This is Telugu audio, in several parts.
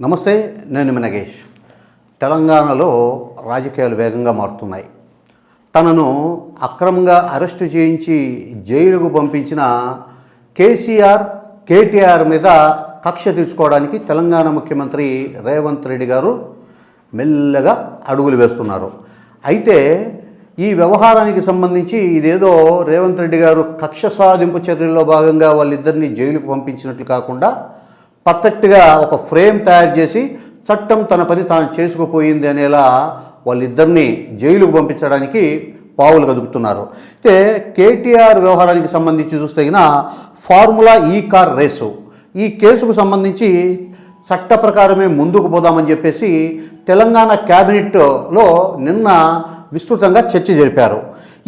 నమస్తే నేను మినగేష్ తెలంగాణలో రాజకీయాలు వేగంగా మారుతున్నాయి. తనను అక్రమంగా అరెస్టు చేయించి జైలుకు పంపించిన కేసీఆర్ కేటీఆర్ మీద కక్ష తీర్చుకోవడానికి తెలంగాణ ముఖ్యమంత్రి రేవంత్ రెడ్డి గారు మెల్లగా అడుగులు వేస్తున్నారు. అయితే ఈ వ్యవహారానికి సంబంధించి ఇదేదో రేవంత్ రెడ్డి గారు కక్ష సాధింపు చర్యల్లో భాగంగా వాళ్ళిద్దరిని జైలుకు పంపించినట్లు కాకుండా పర్ఫెక్ట్గా ఒక ఫ్రేమ్ తయారు చేసి చట్టం తన పని తాను చేసుకుపోయింది అనేలా వాళ్ళిద్దరిని జైలుకు పంపించడానికి పావులు కదుపుతున్నారు. అయితే కేటీఆర్ వ్యవహారానికి సంబంధించి చూస్తే ఫార్ములా ఈ కార్ రేసు. ఈ కేసుకు సంబంధించి చట్ట ప్రకారమే ముందుకు పోదామని చెప్పేసి తెలంగాణ క్యాబినెట్లో నిన్న విస్తృతంగా చర్చ జరిపారు.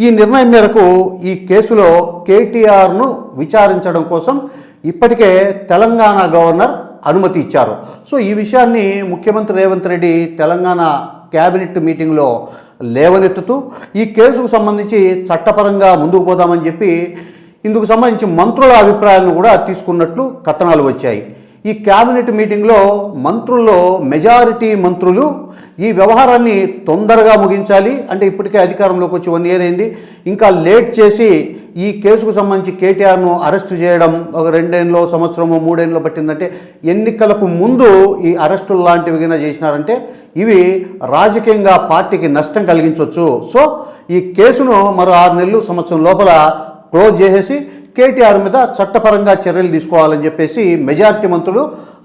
ఈ నిర్ణయం మేరకు ఈ కేసులో కేటీఆర్ను విచారించడం కోసం ఇప్పటికే తెలంగాణ గవర్నర్ అనుమతి ఇచ్చారు. సో ఈ విషయాన్ని ముఖ్యమంత్రి రేవంత్ రెడ్డి తెలంగాణ క్యాబినెట్ మీటింగ్లో లేవనెత్తుతూ ఈ కేసుకు సంబంధించి చట్టపరంగా ముందుకు పోదామని చెప్పి ఇందుకు సంబంధించి మంత్రుల అభిప్రాయాలను కూడా తీసుకున్నట్లు కథనాలు వచ్చాయి. ఈ క్యాబినెట్ మీటింగ్లో మంత్రుల్లో మెజారిటీ మంత్రులు ఈ వ్యవహారాన్ని తొందరగా ముగించాలి. అంటే ఇప్పటికే అధికారంలోకి వచ్చి వన్ ఇయర్ అయింది. ఇంకా లేట్ చేసి ఈ కేసుకు సంబంధించి కేటీఆర్ను అరెస్టు చేయడం ఒక రెండేళ్ళలో సంవత్సరము మూడేళ్ళలో పట్టిందంటే ఎన్నికలకు ముందు ఈ అరెస్టులు లాంటివి కింద చేసినారంటే ఇవి రాజకీయంగా పార్టీకి నష్టం కలిగించవచ్చు సో ఈ కేసును మరో ఆరు నెలలు సంవత్సరం లోపల క్లోజ్ చేసేసి కేటీఆర్ మీద చట్టపరంగా చర్యలు తీసుకోవాలని చెప్పేసి మెజార్టీ మంత్రులు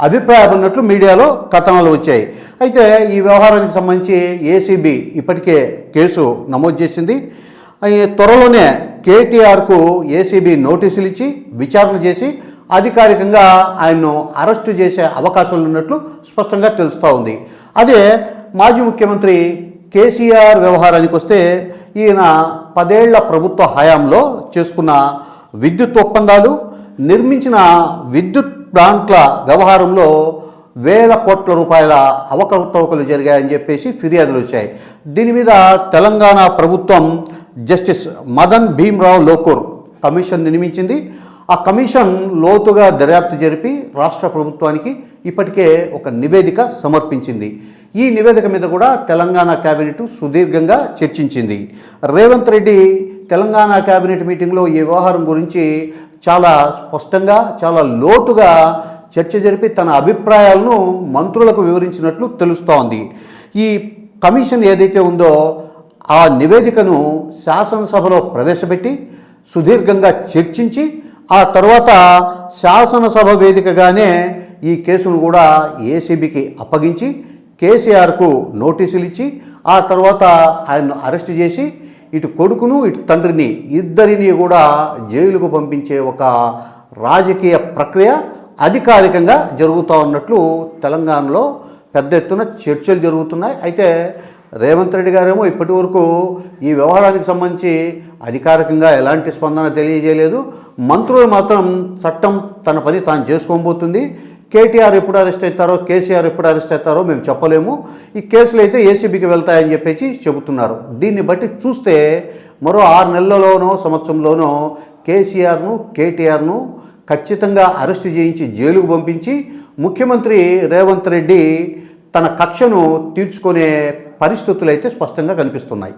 అభిప్రాయపడినట్లు మీడియాలో కథనాలు వచ్చాయి. అయితే ఈ వ్యవహారానికి సంబంధించి ఏసీబీ ఇప్పటికే కేసు నమోదు చేసింది. త్వరలోనే కేటీఆర్కు ఏసీబీ నోటీసులు ఇచ్చి విచారణ చేసి అధికారికంగా ఆయన్ను అరెస్టు చేసే అవకాశాలు ఉన్నట్లు స్పష్టంగా తెలుస్తూ ఉంది. అదే మాజీ ముఖ్యమంత్రి కేసీఆర్ వ్యవహారానికి వస్తే ఈయన పదేళ్ళ ప్రభుత్వ హయాంలో చేసుకున్న విద్యుత్ ఒప్పందాలు నిర్మించిన విద్యుత్ ప్లాంట్ల వ్యవహారంలో వేల కోట్ల రూపాయల అవకతవకలు జరిగాయని చెప్పేసి ఫిర్యాదులు వచ్చాయి. దీని మీద తెలంగాణ ప్రభుత్వం జస్టిస్ మదన్ భీమ్రావు లోకూర్ కమిషన్ నియమించింది. ఆ కమిషన్ లోతుగా దర్యాప్తు జరిపి రాష్ట్ర ప్రభుత్వానికి ఇప్పటికే ఒక నివేదిక సమర్పించింది. ఈ నివేదిక మీద కూడా తెలంగాణ కేబినెట్ సుదీర్ఘంగా చర్చించింది. రేవంత్ రెడ్డి తెలంగాణ కేబినెట్ మీటింగ్లో ఈ వ్యవహారం గురించి చాలా స్పష్టంగా చాలా లోతుగా చర్చ జరిపి తన అభిప్రాయాలను మంత్రులకు వివరించినట్లు తెలుస్తోంది. ఈ కమిషన్ ఏదైతే ఉందో ఆ నివేదికను శాసనసభలో ప్రవేశపెట్టి సుదీర్ఘంగా చర్చించి ఆ తర్వాత శాసనసభ వేదికగానే ఈ కేసును కూడా ఏసీబీకి అప్పగించి కేసీఆర్కు నోటీసులు ఇచ్చి ఆ తర్వాత ఆయన్ను అరెస్ట్ చేసి ఇటు కొడుకును ఇటు తండ్రిని ఇద్దరిని కూడా జైలుకు పంపించే ఒక రాజకీయ ప్రక్రియ అధికారికంగా జరుగుతూ ఉన్నట్లు తెలంగాణలో పెద్ద ఎత్తున చర్చలు జరుగుతున్నాయి. అయితే రేవంత్ రెడ్డి గారేమో ఇప్పటి వరకు ఈ వ్యవహారానికి సంబంధించి అధికారికంగా ఎలాంటి స్పందన తెలియజేయలేదు. మంత్రులు మాత్రం చట్టం తన పని తాను చేసుకోబోతుంది. కేటీఆర్ ఎప్పుడు అరెస్ట్ అవుతారో కేసీఆర్ ఎప్పుడు అరెస్ట్ అవుతారో మేము చెప్పలేము. ఈ కేసులు అయితే ఏసీబీకి వెళ్తాయని చెప్పేసి చెబుతున్నారు. దీన్ని బట్టి చూస్తే మరో ఆరు నెలలలోనో సంవత్సరంలోనో కేసీఆర్ను కేటీఆర్ను ఖచ్చితంగా అరెస్టు చేయించి జైలుకు పంపించి ముఖ్యమంత్రి రేవంత్ రెడ్డి తన కక్షను తీర్చుకునే పరిస్థితులు అయితే స్పష్టంగా కనిపిస్తున్నాయి.